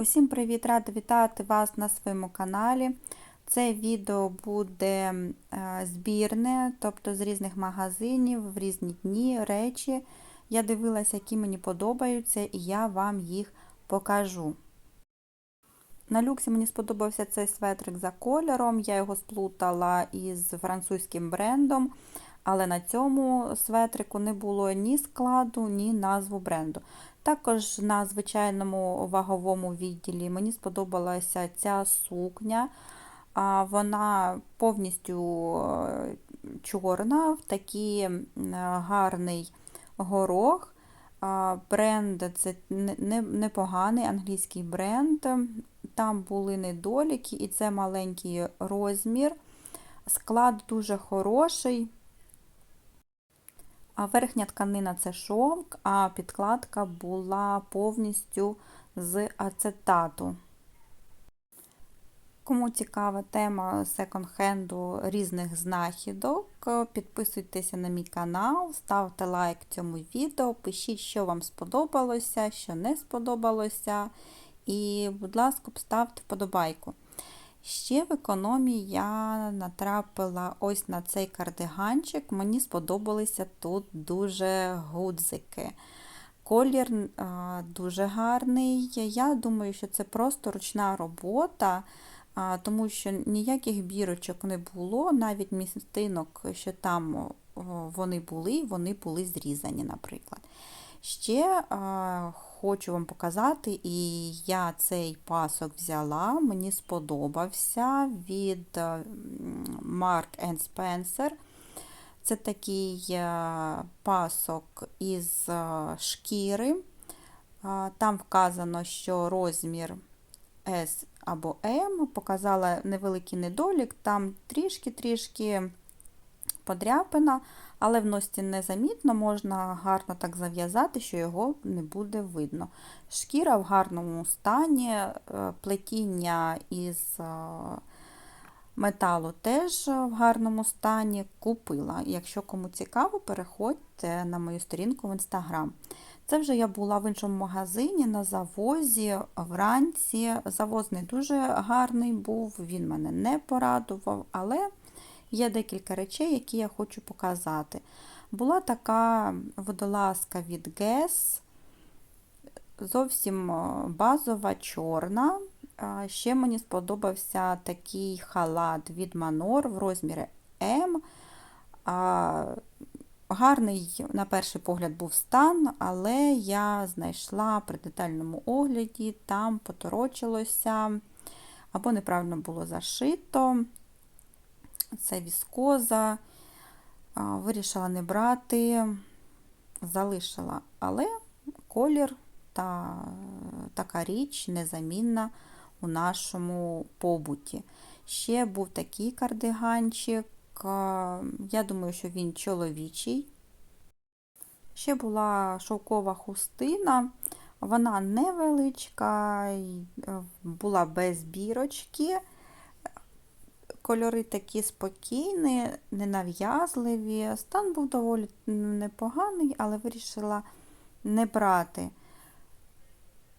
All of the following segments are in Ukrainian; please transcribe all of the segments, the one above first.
Усім привіт! Рада вітати вас на своєму каналі. Це відео буде е, збірне, тобто з різних магазинів, в різні дні, речі. Я дивилася, які мені подобаються, і я вам їх покажу. На люксі мені сподобався цей светрик за кольором, я його сплутала із французьким брендом, але на цьому светрику не було ні складу, ні назву бренду. Також на звичайному ваговому відділі мені сподобалася ця сукня. Вона повністю е, чорна, в такий гарний горох. Бренд це непоганий англійський бренд. Там були недоліки, і це маленький розмір. Склад дуже хороший. Верхня тканина це шовк, а підкладка була повністю з ацетату. Кому цікава тема секонд-хенду різних знахідок, підписуйтеся на мій канал, ставте лайк цьому відео, пишіть, що вам сподобалося, що не сподобалося. І, будь ласка, ставте вподобайку. Ще в економії я натрапила ось на цей кардиганчик. Мені сподобалися тут дуже гудзики. Колір дуже гарний. Я думаю, що це просто ручна робота, тому що ніяких бірочок не було, навіть містинок, що там вони були, вони були зрізані, наприклад. Ще хочу вам показати, і я цей пасок взяла, мені сподобався від Mark Spencer. Це такий е, пасок із е, шкіри. Там вказано, що розмір S або M, показала невеликий недолік, там трішки-трішки подряпина, але в носці незамітно, можна гарно так зав'язати, що його не буде видно. Шкіра в гарному стані, е, плетіння із е, металу теж в гарному стані купила. Якщо кому цікаво, переходьте на мою сторінку в інстаграм. Це вже я була в іншому магазині на завозі вранці. Завоз не дуже гарний був, він мене не порадував, але Є декілька речей, які я хочу показати. Була така водолазка від Guess, зовсім базова, чорна. Ще мені сподобався такий халат від Manor в розмірі М. Гарний, на перший погляд, був стан, але я знайшла при детальному огляді, там поторочилося або неправильно було зашито це віскоза. Вирішила не брати, залишила, але колір та така річ незамінна у нашому побуті. Ще був такий кардиганчик, я думаю, що він чоловічий. Ще була шовкова хустина, вона невеличка, була без бірочки. Кольори такі спокійні, ненав'язливі. Стан був доволі непоганий, але вирішила не брати.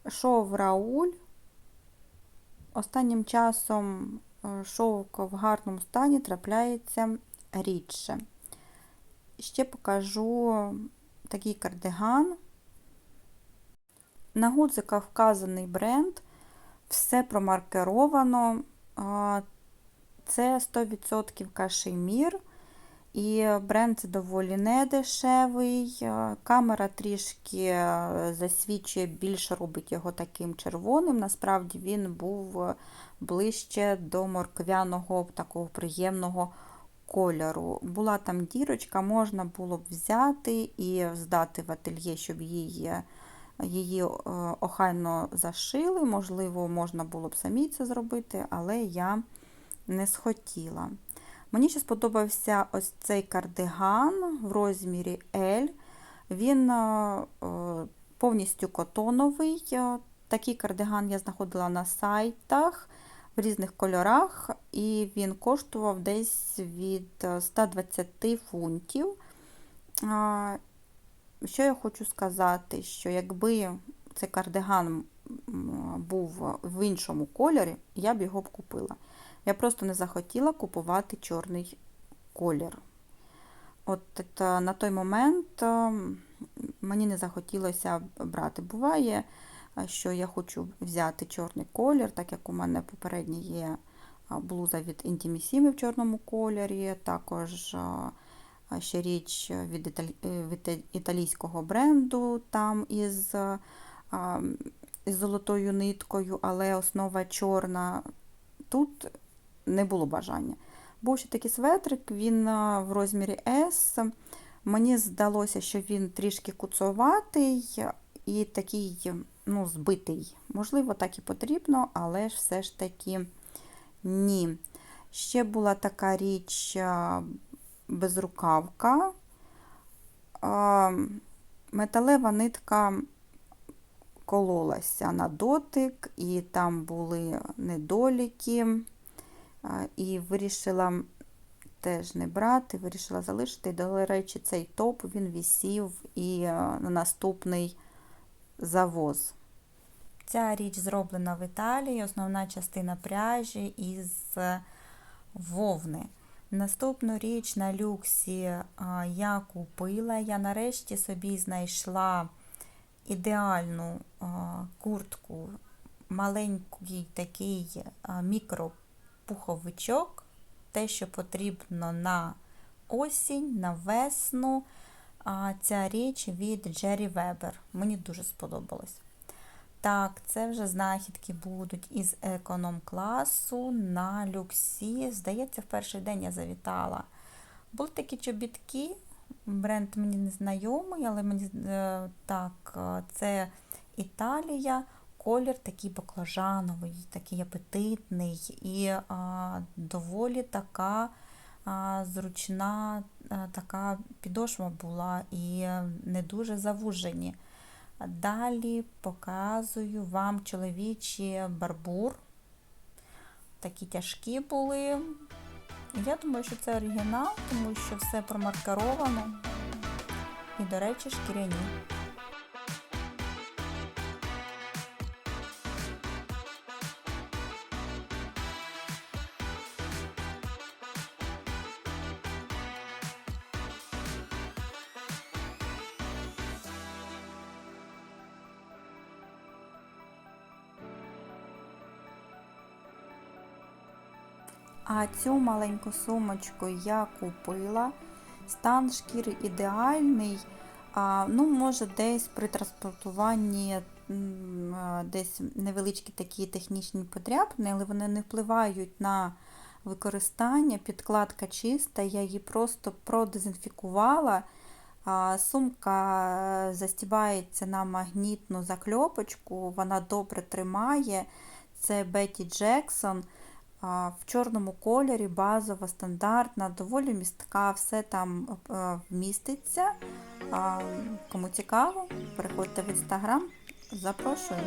Шов Рауль. Останнім часом е, шовк в гарному стані трапляється рідше. Ще покажу такий кардиган. На гудзиках вказаний бренд, все промаркеровано. Це 100% кашемір. І бренд доволі недешевий. Камера трішки е, засвічує, більше робить його таким червоним. Насправді він був ближче до морквяного, такого приємного кольору. Була там дірочка, можна було б взяти і здати в ательє, щоб її її е, охайно зашили. Можливо, можна було б самі це зробити, але я не схотіла. Мені ще сподобався ось цей кардиган в розмірі L. Він е, повністю котоновий. Такий кардиган я знаходила на сайтах в різних кольорах, і він коштував десь від 120 фунтів. Що я хочу сказати, що якби цей кардиган був в іншому кольорі, я б його б купила. Я просто не захотіла купувати чорний колір. От це, на той момент е, мені не захотілося брати. Буває, е, що я хочу взяти чорний колір, так як у мене попередній є блуза від Intimissimi в чорному кольорі, також ще річ від, італі... е, від італійського бренду там із, а, із золотою ниткою, але основа чорна. Тут не було бажання. Був ще такий светрик, він в розмірі S. Мені здалося, що він трішки куцоватий і такий ну, збитий. Можливо, так і потрібно, але ж все ж таки ні. Ще була така річ безрукавка. Металева нитка кололася на дотик, і там були недоліки. І вирішила теж не брати, вирішила залишити. До речі, цей топ він висів і е, на наступний завоз. Ця річ зроблена в Італії, основна частина пряжі із е, вовни. Наступну річ на люксі я купила. Я нарешті собі знайшла ідеальну куртку, маленький такий а, мікропуховичок, те, що потрібно на осінь, на весну. Ця річ від Jerry Weber. Мені дуже сподобалось. Так, це вже знахідки будуть із економ-класу на люксі. Здається, в перший день я завітала. Були такі чобітки, бренд мені не знайомий, але мені е, так, е, це Італія, колір такий баклажановий, такий апетитний і а, доволі така а, зручна а, така підошва була і не дуже завужені. Далі показую вам чоловічі барбур. Такі тяжкі були. Я думаю, що це оригінал, тому що все промаркаровано. І, до речі, шкіряні. А цю маленьку сумочку я купила. Стан шкіри ідеальний. А, ну, може, десь при транспортуванні десь невеличкі такі технічні подряпини, але вони не впливають на використання. Підкладка чиста, я її просто продезінфікувала. А, Сумка застібається на магнітну закльопочку, вона добре тримає. Це Бетті Джексон. В чорному кольорі, базова, стандартна, доволі містка, все там е, вміститься. Кому цікаво, переходьте в інстаграм, запрошую.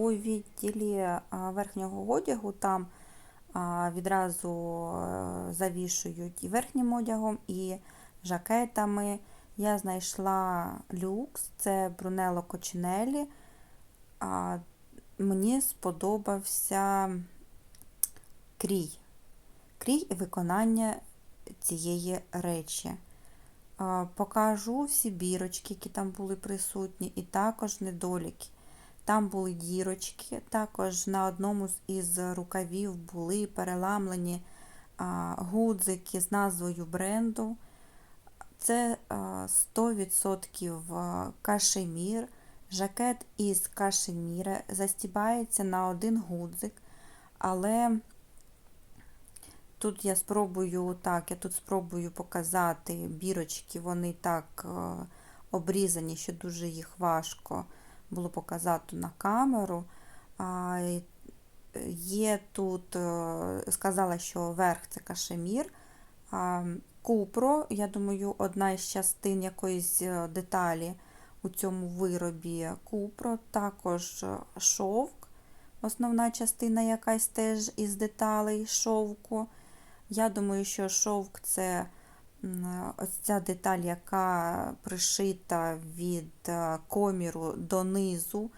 У відділі верхнього одягу там відразу е, завішують і верхнім одягом, і жакетами. Я знайшла люкс, це Брунелло Кочинелі. Мені сподобався крій. Крій і виконання цієї речі. Покажу всі бірочки, які там були присутні, і також недоліки. Там були дірочки, також на одному із рукавів були переламлені гудзики з назвою бренду. Це а, 100% кашемір. Жакет із кашеміра застібається на один гудзик, але тут я спробую так, я тут спробую показати бірочки, вони так обрізані, що дуже їх важко було показати на камеру. Є тут, е, сказала, що верх це кашемір. Купро, я думаю, одна із частин якоїсь е, деталі у цьому виробі купро, також е, шовк, основна частина якась теж із деталей шовку. Я думаю, що шовк це ось ця деталь, яка пришита від е, коміру донизу.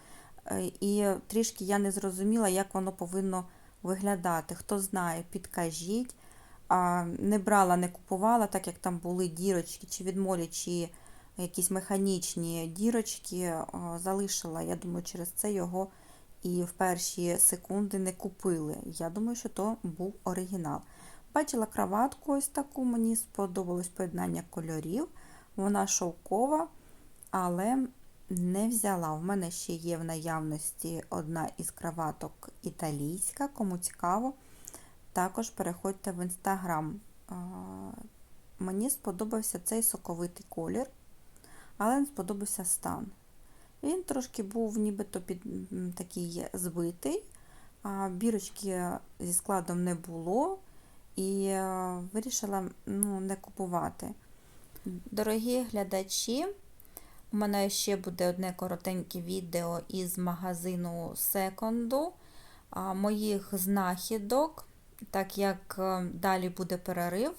Е, І трішки я не зрозуміла, як воно повинно виглядати. Хто знає, підкажіть. Не брала, не купувала, так як там були дірочки, чи від чи якісь механічні дірочки, залишила. Я думаю, через це його і в перші секунди не купили. Я думаю, що то був оригінал. Бачила краватку ось таку, мені сподобалось поєднання кольорів. Вона шовкова, але не взяла. У мене ще є в наявності одна із краваток італійська, кому цікаво. Також переходьте в інстаграм. Мені сподобався цей соковитий колір, але не сподобався стан. Він трошки був нібито під такий збитий, бірочки зі складом не було і е, вирішила ну, не купувати. Дорогі глядачі, у мене ще буде одне коротеньке відео із магазину секонду моїх знахідок, так як е, далі буде перерив.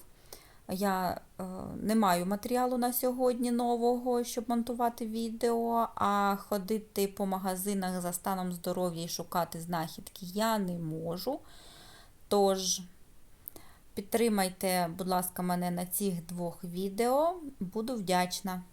Я е, не маю матеріалу на сьогодні нового, щоб монтувати відео, а ходити по магазинах за станом здоров'я і шукати знахідки я не можу. Тож, підтримайте, будь ласка, мене на цих двох відео. Буду вдячна.